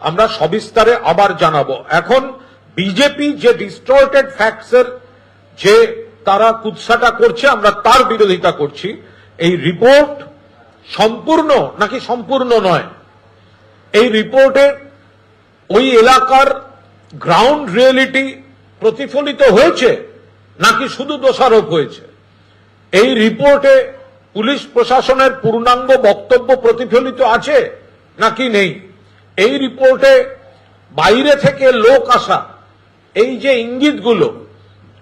আমরা সবিস্তারে আবার জানাব। এখন বিজেপি যে ডিস্টর্টেড ফ্যাক্টসের যে তারা কুৎসাটা করছে, আমরা তার বিরোধিতা করছি। এই রিপোর্ট সম্পূর্ণ নাকি সম্পূর্ণ নয়, এই রিপোর্টে ওই এলাকার গ্রাউন্ড রিয়েলিটি প্রতিফলিত হয়েছে নাকি শুধু দোষারোপ হয়েছে? এই রিপোর্টে পুলিশ প্রশাসনের পূর্ণাঙ্গ বক্তব্য প্রতিফলিত আছে নাকি নেই? এই রিপোর্টে বাইরে থেকে লোক আসা, এই যে ইঙ্গিতগুলো,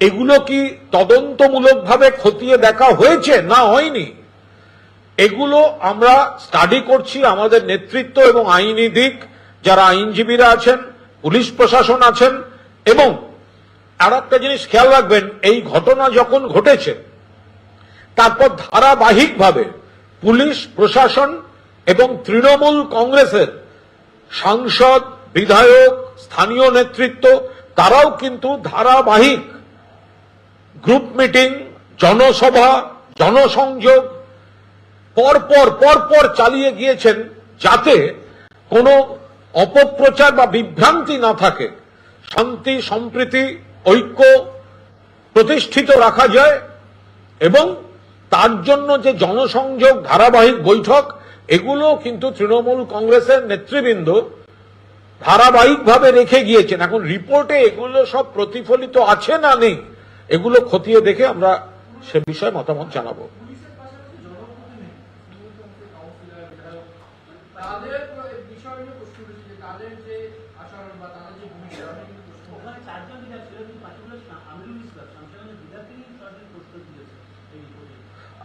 এগুলো কি তদন্তমূলকভাবে খতিয়ে দেখা হয়েছে? না হয়নি। এগুলো আমরা স্টাডি করছি, আমাদের নেতৃত্ব এবং আইনি দিক, যারা আইনজীবীরা আছেন, পুলিশ প্রশাসন আছেন, এবং আর একটা জিনিস খেয়াল রাখবেন, এই ঘটনা যখন ঘটেছে, তারপর ধারাবাহিকভাবে পুলিশ, প্রশাসন এবং তৃণমূল কংগ্রেসের সাংসদ, বিধায়ক, স্থানীয় নেতৃত্ব, তারাও কিন্তু ধারাবাহিক গ্রুপ মিটিং, জনসভা, জনসংযোগ, পরপর পরপর চালিয়ে গিয়েছেন যাতে কোনো অপপ্রচার বা বিভ্রান্তি না থাকে। শান্তি, সম্প্রীতি, ঐক্য প্রতিষ্ঠিত রাখা যায় এবং তার জন্য যে জনসংযোগ ধারাবাহিক বৈঠক এগুলো কিন্তু তৃণমূল কংগ্রেসের নেতৃবৃন্দ ধারাবাহিকভাবে রেখে গিয়েছেন। এখন রিপোর্টে এগুলো সব প্রতিফলিত আছে না নেই এগুলো খতিয়ে দেখে আমরা সে বিষয়ে মতামত জানাব।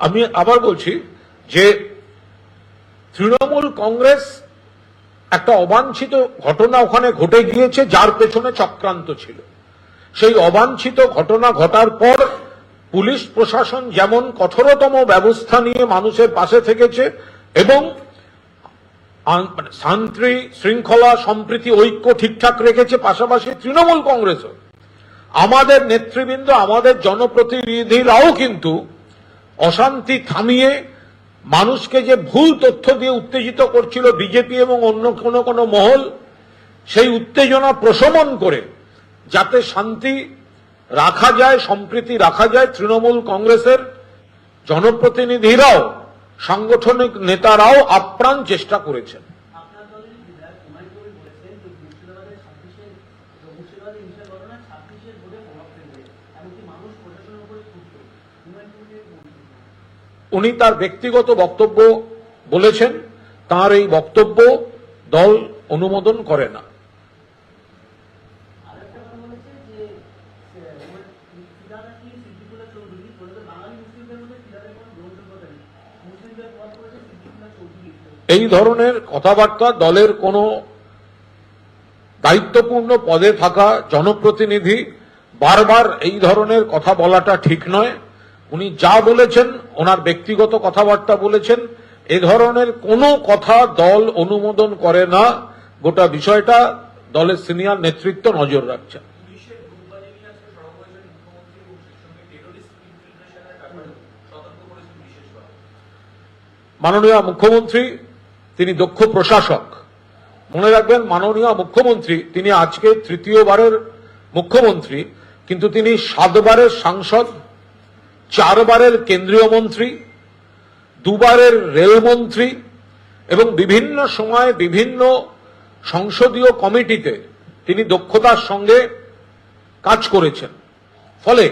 আমি আবার বলছি যে তৃণমূল কংগ্রেস একটা অবাঞ্ছিত ঘটনা ওখানে ঘটে গিয়েছে, যার পেছনে চক্রান্ত ছিল। সেই অবাঞ্ছিত ঘটনা ঘটার পর পুলিশ প্রশাসন যেমন কঠোরতম ব্যবস্থা নিয়ে মানুষের পাশে থেকেছে এবং মানে শান্তি, শৃঙ্খলা, সম্প্রীতি, ঐক্য ঠিকঠাক রেখেছে, পাশাপাশি তৃণমূল কংগ্রেসও। আমাদের নেতৃবৃন্দ, আমাদের জনপ্রতিনিধিরাও কিন্তু অশান্তি থামিয়ে মানুষকে যে ভুল তথ্য দিয়ে উত্তেজিত করছিল বিজেপি এবং অন্য কোনো কোনো মহল, সেই উত্তেজনা প্রশমন করে যাতে শান্তি রাখা যায়, সম্প্রীতি রাখা যায় তৃণমূল কংগ্রেসের জনপ্রতিনিধিরাও, সাংগঠনিক নেতারাও আপ্রাণ চেষ্টা করেছেন আপনার দলের বিধায়ক হুমায়ুন কবির বলেছেন যে মুর্শিদাবাদের ছাব্বিশের মুর্শিদাবাদের হিংসা ঘটনা ছাব্বিশের ভোটে প্রভাব ফেলবে এমনকি মানুষ প্রশাসনের উপরে ক্ষুব্ধ হুমায়ুন কবিরের মন্তব্য উনি তার ব্যক্তিগত বক্তব্য বলেছেন, তার এই বক্তব্য দল অনুমোদন করে না। এই ধরনের কথাবার্তা দলের কোনো দায়িত্বপূর্ণ পদে থাকা জনপ্রতিনিধি বারবার এই ধরনের কথা বলাটা ঠিক নয়। উনি যা বলেছেন, ওনার ব্যক্তিগত কথাবার্তা বলেছেন, এ ধরনের কোনো কথা দল অনুমোদন করে না। গোটা বিষয়টা দলের সিনিয়র নেতৃত্ব নজর বিশেষভাবে মাননীয় মুখ্যমন্ত্রী, তিনি দক্ষ প্রশাসক। মনে রাখবেন, মাননীয় মুখ্যমন্ত্রী, তিনি আজকে তৃতীয়বারের মুখ্যমন্ত্রী, কিন্তু তিনি সাতবারের সাংসদ চারবারের কেন্দ্রীয় মন্ত্রী, দুবারের রেলমন্ত্রী এবং বিভিন্ন সময় বিভিন্ন সংসদীয় কমিটিতে তিনি দক্ষতার সঙ্গে কাজ করেছেন। ফলে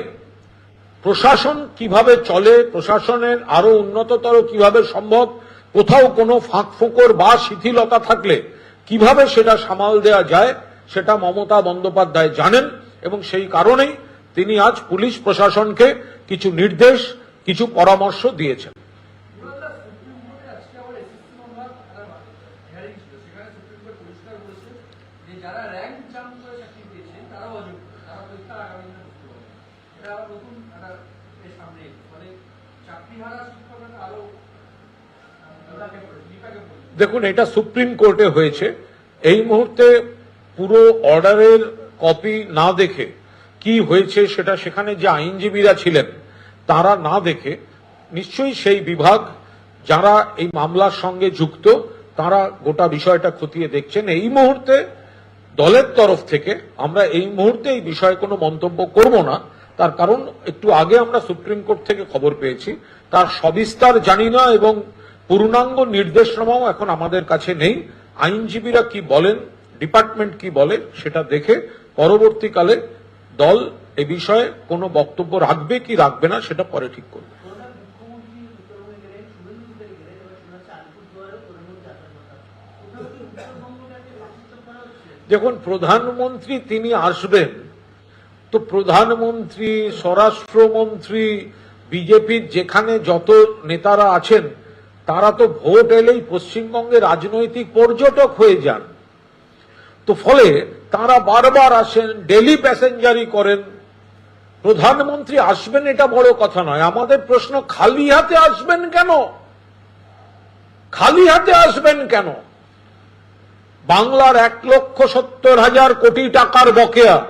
প্রশাসন কীভাবে চলে, প্রশাসনের আরও উন্নততর কীভাবে সম্ভব, কোথাও কোনো ফাঁক ফোকর বা শিথিলতা থাকলে কীভাবে সেটা সামাল দেওয়া যায়, সেটা মমতা বন্দ্যোপাধ্যায় জানেন এবং সেই কারণেই তিনি আজ পুলিশ প্রশাসনকে কিছু নির্দেশ, কিছু পরামর্শ দিয়েছেন। দেখুন, এটা সুপ্রিম কোর্টে হয়েছে। এই মুহূর্তে পুরো অর্ডারের কপি না দেখে কি হয়েছে সেটা সেখানে যে আইনজীবীরা ছিলেন, তারা না দেখে নিশ্চয়ই সেই বিভাগ যারা এই মামলার সঙ্গে যুক্ত, তারা গোটা বিষয়টা খতিয়ে দেখছেন। এই মুহূর্তে দলের তরফ থেকে আমরা এই মুহূর্তে এই বিষয়ে কোনো মন্তব্য করব না। তার কারণ একটু আগে আমরা সুপ্রিম কোর্ট থেকে খবর পেয়েছি। তার সবিস্তার জানি না এবং পূর্ণাঙ্গ নির্দেশনামাও এখন আমাদের কাছে নেই। আইনজীবীরা কি বলেন, ডিপার্টমেন্ট কি বলে, সেটা দেখে পরবর্তীকালে দল এ বিষয়ে কোনো বক্তব্য রাখবে কি রাখবে না সেটা পরে ঠিক করবে। দেখুন, প্রধানমন্ত্রী তিনি আসবেন, তো প্রধানমন্ত্রী, স্বরাষ্ট্রমন্ত্রী বিজেপির যেখানে যত নেতারা আছেন, তারা তো ভোট এলেই পশ্চিমবঙ্গে রাজনৈতিক পর্যটক হয়ে যান। তো ফলে তারা বারবার আসেন ডেলি প্যাসেঞ্জারি করেন। প্রধানমন্ত্রী আসবেন এটা বড় কথা নয়। আমাদের প্রশ্ন, খালি হাতে আসবেন কেন? খালি হাতে আসবেন কেন? বাংলার এক লক্ষ সত্তর হাজার কোটি টাকার বকেয়া।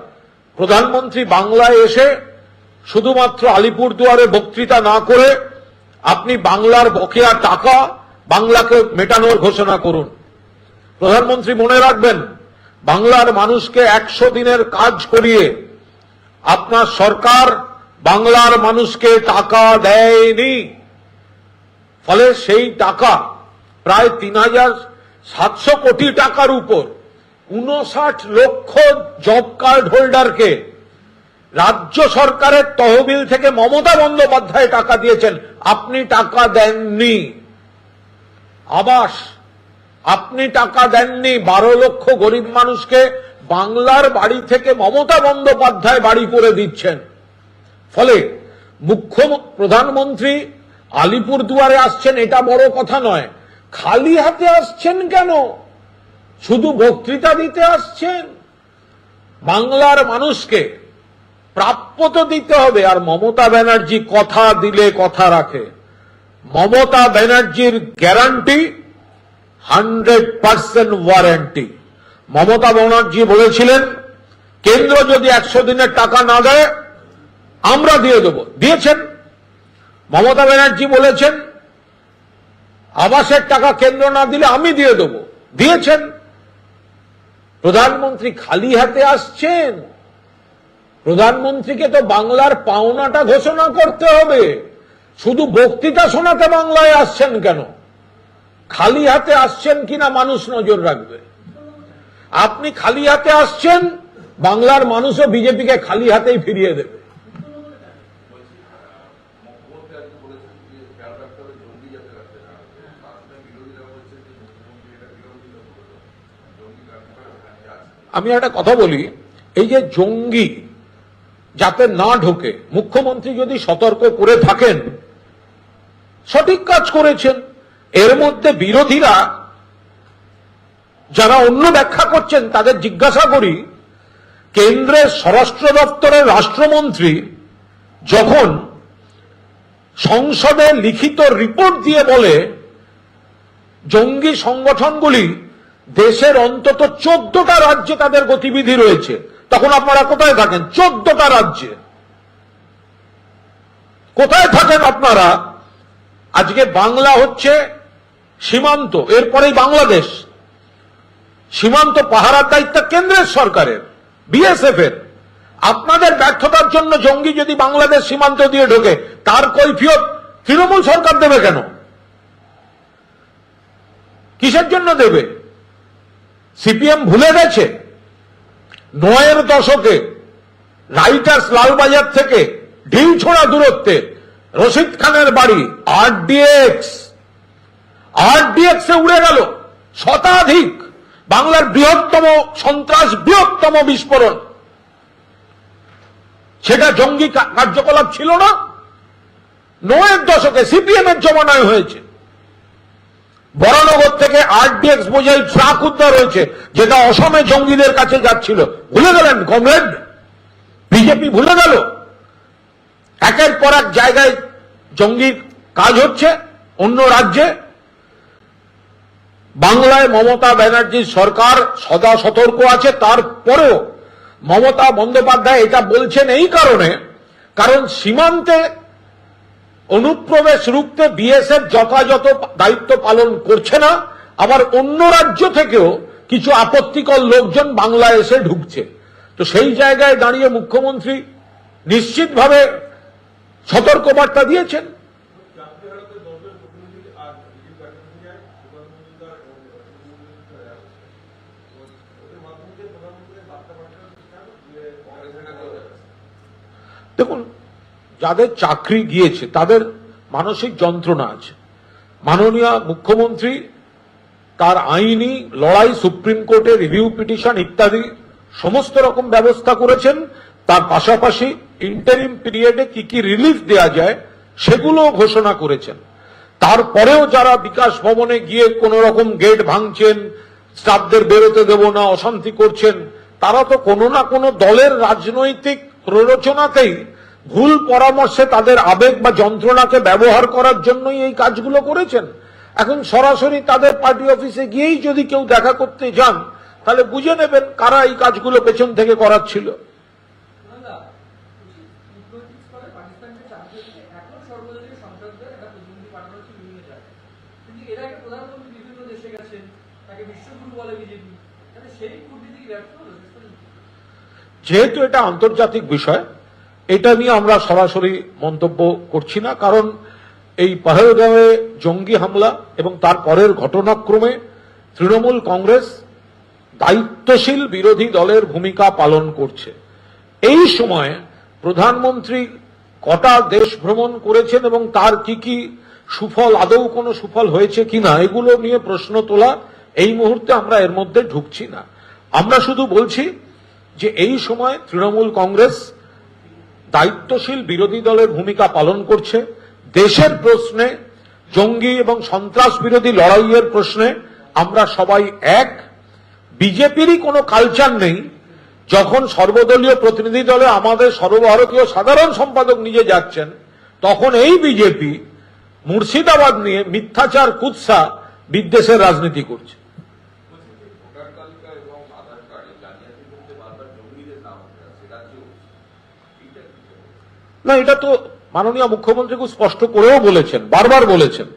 প্রধানমন্ত্রী বাংলায় এসে শুধুমাত্র আলিপুরদুয়ারে বক্তৃতা না করে আপনি বাংলার বকেয়া টাকা বাংলাকে মেটানোর ঘোষণা করুন। প্রধানমন্ত্রী মনে রাখবেন বাংলার মানুষকে একশো দিনের কাজ করিয়ে আপনার সরকার বাংলার মানুষকে টাকা দেয়নি। ফলে সেই টাকা প্রায় তিন হাজার সাতশো কোটি টাকার উপর উনষাট লক্ষ জব কার্ড হোল্ডারকে রাজ্য সরকারের তহবিল থেকে মমতা বন্দ্যোপাধ্যায় টাকা দিয়েছেন। আপনি টাকা দেননি। আবাস আপনি টাকা দেননি, বারো লক্ষ গরিব মানুষকে বাংলার বাড়ি থেকে মমতা বন্দ্যোপাধ্যায় বাড়ি করে দিচ্ছেন। ফলে মুখ্য প্রধানমন্ত্রী আলিপুরদুয়ারে আসছেন, এটা বড় কথা নয়। খালি হাতে আসছেন কেন? শুধু বক্তৃতা দিতে আসছেন? বাংলার মানুষকে প্রাপ্য তো দিতে হবে, আর মমতা ব্যানার্জি কথা দিলে কথা রাখে। মমতা ব্যানার্জির guarantee hundred percent warranty. Mamata Banerjee বলেছিলেন, কেন্দ্র যদি একশো দিনের টাকা না দেয়, আমরা দিয়ে দেব। দিয়েছেন। মমতা ব্যানার্জি বলেছেন, আবাসের টাকা কেন্দ্র না দিলে আমি দিয়ে দেব। দিয়েছেন। প্রধানমন্ত্রী খালি হাতে আসছেন। প্রধানমন্ত্রীকে তো বাংলার পাওনাটা ঘোষণা করতে হবে। শুধু বক্তৃতা শোনাতে বাংলায় আসছেন কেন? খালি হাতে আসছেন কিনা মানুষ নজর রাখবে। আপনি খালি হাতে আসছেন, বাংলার মানুষও বিজেপিকে খালি হাতেই ফিরিয়ে দেবে। আমি একটা কথা বলি, এই যে জঙ্গি যাতে না ঢোকে, মুখ্যমন্ত্রী যদি সতর্ক করে থাকেন, সঠিক কাজ করেছেন। এর মধ্যে বিরোধীরা যারা অন্য ব্যাখ্যা করছেন, তাদের জিজ্ঞাসা করি, কেন্দ্রের স্বরাষ্ট্র দপ্তরের রাষ্ট্রমন্ত্রী যখন সংসদে লিখিত রিপোর্ট দিয়ে বলে, জঙ্গি সংগঠনগুলি দেশের অন্তত চোদ্দটা রাজ্যে তাদের গতিবিধি রয়েছে। তখন আপনারা কোথায় থাকেন? চোদ্দটা রাজ্যে। কোথায় থাকেন আপনারা? আজকে বাংলা হচ্ছে সীমান্ত, এরপরেই বাংলাদেশ। সীমান্ত পাহারার দায়িত্ব কেন্দ্রের সরকারের বিএসএফ এর আপনাদের ব্যর্থতার জন্য জঙ্গি যদি বাংলাদেশ সীমান্ত দিয়ে ঢোকে, তার কৈফিয়ত তৃণমূল সরকার দেবে কেন? কিসের জন্য দেবে? সিপিএম ভুলে গেছে? নয়ের দশকে, রাইটার্স লালবাজার থেকে ঢিল ছোড়া দূরত্বে, রশিদ খানের বাড়ি, আরডিএক্স। আরডিএক্স উড়ে গেল। শতাধিক বাংলার বৃহত্তম সন্ত্রাস, বৃহত্তম বিস্ফোরণ। সেটা জঙ্গি কার্যকলাপ ছিল না। নয়ের দশকে সিপিএম এর জমানায় হয়েছে। বরানগর থেকে আরডিএক্স বোঝাই ট্রাক উদ্ধার হয়েছে, যেটা অসমে জঙ্গিদের কাছে যাচ্ছিল। ভুলে গেলেন, কমরেড? বিজেপি ভুলে গেল। একের পর এক জায়গায় জঙ্গির কাজ হচ্ছে, অন্য রাজ্যে বাংলায় মমতা ব্যানার্জির সরকার সদা সতর্ক আছে, তারপরেও মমতা বন্দ্যোপাধ্যায় এটা বলছেন এই কারণে, কারণ সীমান্তে অনুপ্রবেশ রুখতে বিএসএফ যথাযথ দায়িত্ব পালন করছে না, আবার অন্য রাজ্য থেকেও কিছু আপত্তিকর লোকজন বাংলায় এসে ঢুকছে। তো সেই জায়গায় দাঁড়িয়ে মুখ্যমন্ত্রী নিশ্চিতভাবে সতর্কবার্তা দিয়েছেন। দেখুন, যাদের চাকরি গিয়েছে, তাদের মানসিক যন্ত্রণা আছে। মাননীয় মুখ্যমন্ত্রী, তার আইনি লড়াই, সুপ্রিম কোর্টে রিভিউ পিটিশন ইত্যাদি সমস্ত রকম ব্যবস্থা করেছেন। তার পাশাপাশি ইন্টারিম পিরিয়ডে কি কি রিলিফ দেওয়া যায় সেগুলো ঘোষণা করেছেন। তারপরেও যারা বিকাশ ভবনে গিয়ে কোন রকম গেট ভাঙছেন স্টাফদের বেরোতে দেব না, অশান্তি করছেন, তারা তো কোনো না কোনো দলের রাজনৈতিক প্ররোচনাতেই ভুল পরামর্শে তাদের আবেগ বা যন্ত্রণাকে ব্যবহার করার জন্যই এই কাজগুলো করেছেন। এখন সরাসরি তাদের পার্টি অফিসে গিয়েই যদি কেউ দেখা করতে যান, তাহলে বুঝে নেবেন কারা এই কাজগুলো পেছন থেকে করাচ্ছিল সুনন্দা, বলছি, কূটনৈতিক স্তরে পাকিস্তানকে চাপ দিতে এখন সর্বদলীয় সংসদদের একটা প্রতিনিধি পাঠানো হচ্ছে বিভিন্ন জায়গায় কিন্তু এর আগে প্রধানমন্ত্রী বিভিন্ন দেশে গেছেন তাকে বিশ্বগুরু বলে বিজেপি তাহলে সেই কূটনীতি কি ব্যর্থ হলো শেষ পর্যন্ত? যেহেতু এটা আন্তর্জাতিক বিষয়, এটা নিয়ে আমরা সরাসরি মন্তব্য করছি না, কারণ এই পহেলগাঁওয়ে জঙ্গি হামলা এবং তার পরের ঘটনাক্রমে তৃণমূল কংগ্রেস দায়িত্বশীল বিরোধী দলের ভূমিকা পালন করছে। এই সময়ে প্রধানমন্ত্রী কটা দেশ ভ্রমণ করেছেন এবং তার কি কি সুফল, আদৌ কোনো সুফল হয়েছে কিনা, এগুলো নিয়ে প্রশ্ন তোলা এই মুহূর্তে আমরা এর মধ্যে ঢুকছি না। আমরা শুধু বলছি যে এই সময় তৃণমূল কংগ্রেস দায়িত্বশীল বিরোধী দলের ভূমিকা পালন করছে, দেশের প্রশ্নে, জঙ্গি এবং সন্ত্রাস বিরোধী লড়াইয়ের প্রশ্নে আমরা সবাই এক। বিজেপিরই কোনো কালচার নেই যখন সর্বদলীয় প্রতিনিধি দলে আমাদের সর্বভারতীয় সাধারণ সম্পাদক নিজে যাচ্ছেন, তখন এই বিজেপি মুর্শিদাবাদ নিয়ে মিথ্যাচার, কুৎসা বিদ্বেষের রাজনীতি করছে ভোটার তালিকা এবং আধার কার্ডে জালিয়াতির মধ্যে বারবার জঙ্গিদের নাম উঠে আসছে রাজ্যেও এইটা কি করে? না, এটা তো মাননীয় মুখ্যমন্ত্রী খুব স্পষ্ট করেও বলেছেন, বারবার বলেছেন।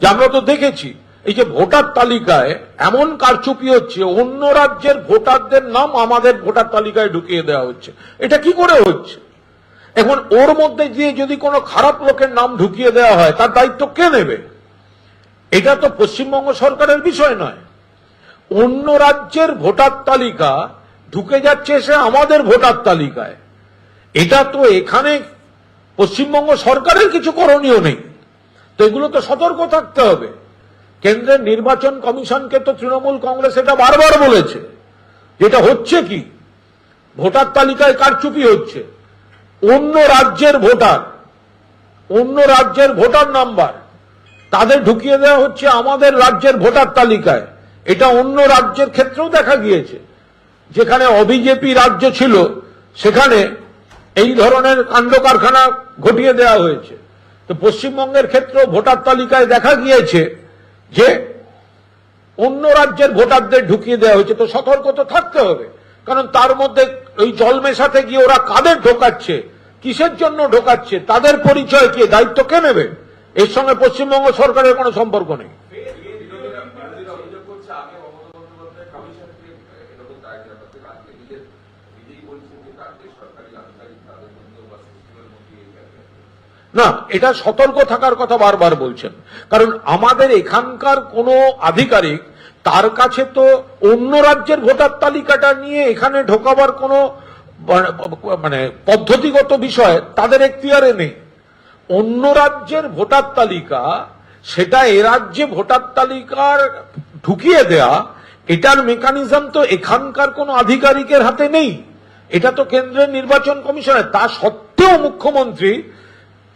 যে আমরা তো দেখেছি, এই যে ভোটার তালিকায় এমন কারচুপি হচ্ছে, অন্য রাজ্যের ভোটারদের নাম আমাদের ভোটার তালিকায় ঢুকিয়ে দেওয়া হচ্ছে। এটা কি করে হচ্ছে? এখন ওর মধ্যে দিয়ে যদি কোনো খারাপ লোকের নাম ঢুকিয়ে দেওয়া হয়, তার দায়িত্ব কে নেবে? এটা তো পশ্চিমবঙ্গ সরকারের বিষয় নয়। অন্য রাজ্যের ভোটার তালিকা ঢুকে যাচ্ছে সে আমাদের ভোটার তালিকায়। এটা তো এখানে পশ্চিমবঙ্গ সরকারের কিছু করণীয় নেই। তো এগুলো তো সতর্ক থাকতে হবে। কেন্দ্রের নির্বাচন কমিশনকে তো তৃণমূল কংগ্রেস এটা বারবার বলেছে। যেটা হচ্ছে কি? ভোটার তালিকায় কারচুপি হচ্ছে। অন্য রাজ্যের ভোটার, অন্য রাজ্যের ভোটার নাম্বার, তাদের ঢুকিয়ে দেওয়া হচ্ছে আমাদের রাজ্যের ভোটার তালিকায়। এটা অন্য রাজ্যের ক্ষেত্রেও দেখা গিয়েছে। যেখানে অবিজেপি রাজ্য ছিল, সেখানে এই ধরনের কাণ্ড কারখানা ঘটিয়ে দেওয়া হয়েছে। তো পশ্চিমবঙ্গের ক্ষেত্রেও ভোটার তালিকায় দেখা গিয়েছে যে অন্য রাজ্যের ভোটারদের ঢুকিয়ে দেওয়া হয়েছে। তো সতর্ক তো থাকতে হবে, কারণ তার মধ্যে ওই জল মেশাতে গিয়ে ওরা কাদের ঢোকাচ্ছে, কিসের জন্য ঢোকাচ্ছে, তাদের পরিচয় কি, দায়িত্ব কে নেবে? এর সঙ্গে পশ্চিমবঙ্গ সরকারের কোনো সম্পর্ক নেই বিরোধীরা বিরোধীরা অভিযোগ করছে আগে মমতা বন্দ্যোপাধ্যায় কমিশনকে এরকম দায় জানাতে আজকে নিজের নিজেই বলছেন যে রাজ্যের সরকারি আধিকারিক তাদের মধ্যে বা সিস্টেমের মধ্যে এই জায়গায় না, এটা সতর্ক থাকার কথা বারবার বলছেন। কারণ আমাদের এখানকার কোনো আধিকারিক, তার কাছে তো অন্য রাজ্যের ভোটার তালিকাটা নিয়ে এখানে ঢোকাবার কোনো মানে পদ্ধতিগত বিষয় তাদের এখতিয়ারে নেই। অন্য রাজ্যের ভোটার তালিকা, সেটা এ রাজ্যে ভোটার তালিকার ঢুকিয়ে দেয়া, এটার মেকানিজম তো এখানকার কোনো আধিকারিকের হাতে নেই। এটা তো কেন্দ্রের নির্বাচন কমিশনের। তা সত্ত্বেও মুখ্যমন্ত্রী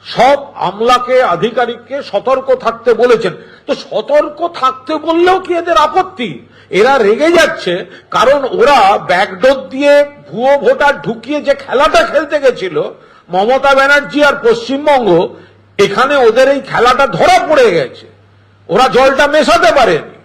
সব আমলাকে, আধিকারিককে সতর্ক থাকতে বলেছেন। তো সতর্ক থাকতে বললেও কি এদের আপত্তি? এরা রেগে যাচ্ছে কারণ ওরা ব্যাকডোর দিয়ে ভুয়ো ভোটার ঢুকিয়ে যে খেলাটা খেলতে গেছিল, মমতা ব্যানার্জি আর পশ্চিমবঙ্গ, এখানে ওদের এই খেলাটা ধরা পড়ে গেছে। ওরা জলটা মেশাতে পারেনি।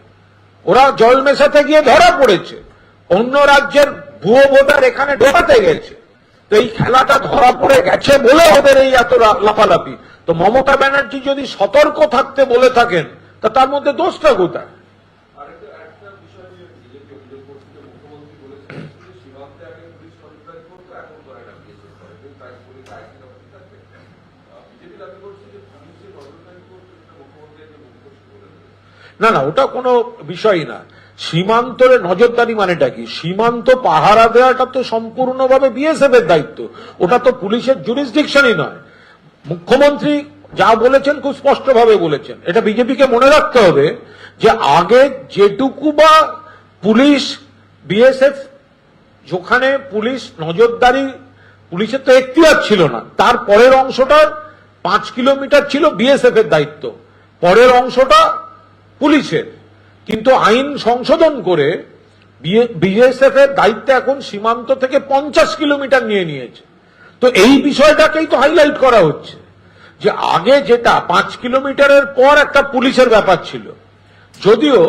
ওরা জল মেশাতে গিয়ে ধরা পড়েছে। অন্য রাজ্যের ভুয়ো ভোটার এখানে ঢোকাতে গেছে। তো এই খেলাটা ধরা পড়ে গেছে বলে ওদের এই এত লাফালাফি। তো মমতা ব্যানার্জি যদি সতর্ক থাকতে বলে থাকেন তা তার মধ্যে দোষটা কোথায়? না না ওটা কোনো বিষয় না। সীমান্তরে নজরদারি মানেটা কি? সীমান্ত পাহারা দেওয়াটা তো সম্পূর্ণভাবে বিএসএফ এর দায়িত্ব। ওটা তো পুলিশের জুরিসডিকশনই নয়। মুখ্যমন্ত্রী যা বলেছেন খুব স্পষ্টভাবে বলেছেন। এটা বিজেপিকে মনে রাখতে হবে যে আগে যেটুকু বা পুলিশ, বিএসএফ, যেখানে পুলিশ নজরদারি, পুলিশের তো এখতিয়ার ছিল না, তার পরের অংশটা পাঁচ কিলোমিটার ছিল বিএসএফ এর দায়িত্ব। পরের অংশটা পুলিশের। কিন্তু আইন সংশোধন করে বিএসএফ এর দায়িত্ব এখন সীমান্ত থেকে পঞ্চাশ কিলোমিটার নিয়ে নিয়েছে। তো এই বিষয়টাকেই তো হাইলাইট করা হচ্ছে যে আগে যেটা পাঁচ কিলোমিটারের পর একটা পুলিশের ব্যাপার ছিল। যদিও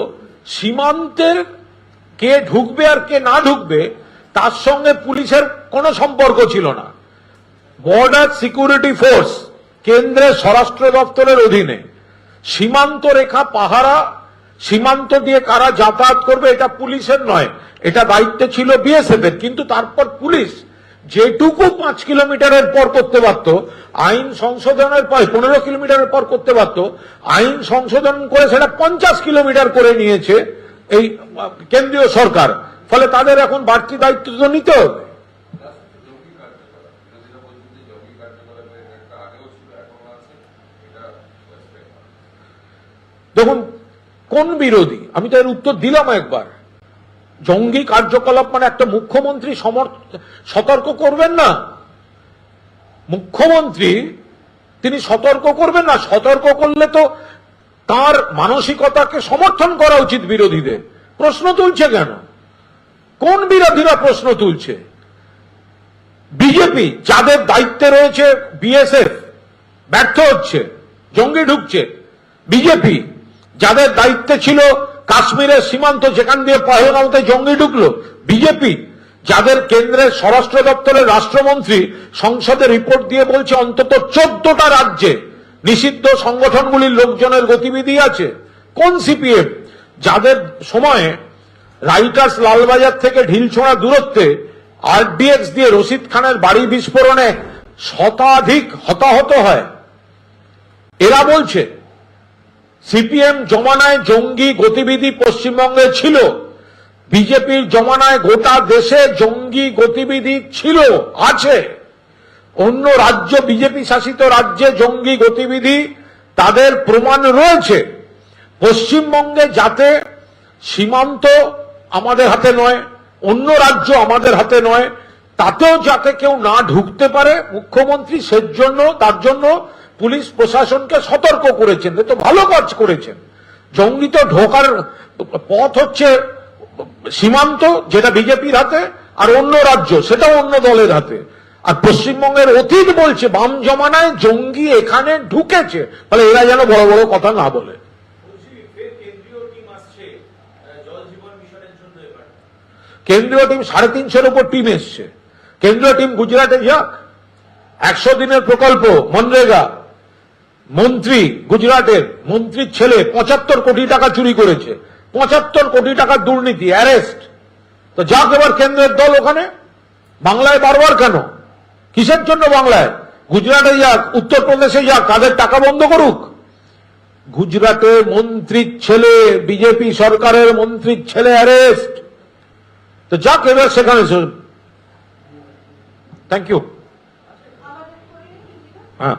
সীমান্তের কে ঢুকবে আর কে না ঢুকবে, তার সঙ্গে পুলিশের কোনো সম্পর্ক ছিল না। বর্ডার সিকিউরিটি ফোর্স কেন্দ্রের স্বরাষ্ট্র দপ্তরের অধীনে সীমান্ত রেখা পাহারা সীমান্ত দিয়ে কারা যাতায়াত করবে এটা পুলিশের নয়, এটা দায়িত্ব ছিল বিএসএফ এর। কিন্তু তারপর পুলিশ যেটুকু পাঁচ কিলোমিটারের পর করতে পারত, আইন সংশোধনের পর, পনেরো কিলোমিটারের পর করতে পারত, আইন সংশোধন করে সেটা পঞ্চাশ কিলোমিটার করে নিয়েছে এই, কেন্দ্রীয় সরকার। ফলে তাদের এখন বাড়তি দায়িত্ব তো নিতে হবে। দেখুন কোন বিরোধী? আমি তো এর উত্তর দিলাম একবার। জঙ্গি কার্যকলাপ মানে একটা মুখ্যমন্ত্রী সতর্ক করবেন না? মুখ্যমন্ত্রী, তিনি সতর্ক করবেন না? সতর্ক করলে তো তার মানসিকতাকে সমর্থন করা উচিত বিরোধীদের। প্রশ্ন তুলছে কেন? কোন বিরোধীরা প্রশ্ন তুলছে? বিজেপি যাদের দায়িত্বে রয়েছে বিএসএফ, ব্যর্থ হচ্ছে, জঙ্গি ঢুকছে। বিজেপি যাদের দায়িত্বে ছিল কাশ্মীরের সীমান্ত যেখান দিয়ে পহেলগাঁওতে জঙ্গি ঢুকলো বিজেপি। যাদের কেন্দ্রের স্বরাষ্ট্র দপ্তরের রাষ্ট্রমন্ত্রী সংসদে রিপোর্ট দিয়ে বলছে, অন্তত চোদ্দটা রাজ্যে নিষিদ্ধ সংগঠনগুলির লোকজনের গতিবিধি আছে। কোন সিপিএম? যাদের সময়ে রাইটার্স লালবাজার থেকে ঢিলছোড়া দূরত্বে আরডিএক্স দিয়ে রশিদ খানের বাড়ি বিস্ফোরণে শতাধিক হতাহত হয়। এরা বলছে সিপিএম জমানায় জঙ্গি গতিবিধি পশ্চিমবঙ্গে ছিল। বিজেপির জমানায় গোটা দেশে জঙ্গি গতিবিধি ছিল, আছে। অন্য রাজ্য, বিজেপি শাসিত রাজ্যে জঙ্গি গতিবিধি তাদের প্রমাণ রয়েছে। পশ্চিমবঙ্গে যাতে সীমান্ত আমাদের হাতে নয়, অন্য রাজ্য আমাদের হাতে নয়, তাতেও যাতে কেউ না ঢুকতে পারে, মুখ্যমন্ত্রী সেজন্য, তার জন্য পুলিশ প্রশাসনকে সতর্ক করেছেন তো ভালো কাজ করেছেন। জঙ্গি তো ঢোকার পথ হচ্ছে সীমান্ত, যেটা বিজেপির হাতে, আর অন্য রাজ্য, সেটাও অন্য দলের হাতে। আর পশ্চিমবঙ্গের অতীত বলছে, বাম জমানায় জঙ্গি এখানে ঢুকেছে। ফলে এরা যেন বড় বড় কথা না বলে। কেন্দ্রীয় টিম সাড়ে তিনশোর উপর টিম এসছে। কেন্দ্রীয় টিম গুজরাটে যাক একশো দিনের প্রকল্প, মনরেগা মন্ত্রী গুজরাটের মন্ত্রীর ছেলে পঁচাত্তর কোটি টাকা চুরি করেছে। পঁচাত্তর কোটি টাকার দুর্নীতি অ্যারেস্ট। তো যাক এবার কেন্দ্রের দল ওখানে। বাংলায় বারবার কেন? কিসের জন্য বাংলায়? গুজরাটে যাক উত্তরপ্রদেশে যাক তাদের টাকা বন্ধ করুক? গুজরাটে মন্ত্রীর ছেলে বিজেপি সরকারের মন্ত্রীর ছেলে অ্যারেস্ট। তো যাক এবার সেখানে থ্যাংক ইউ হ্যাঁ।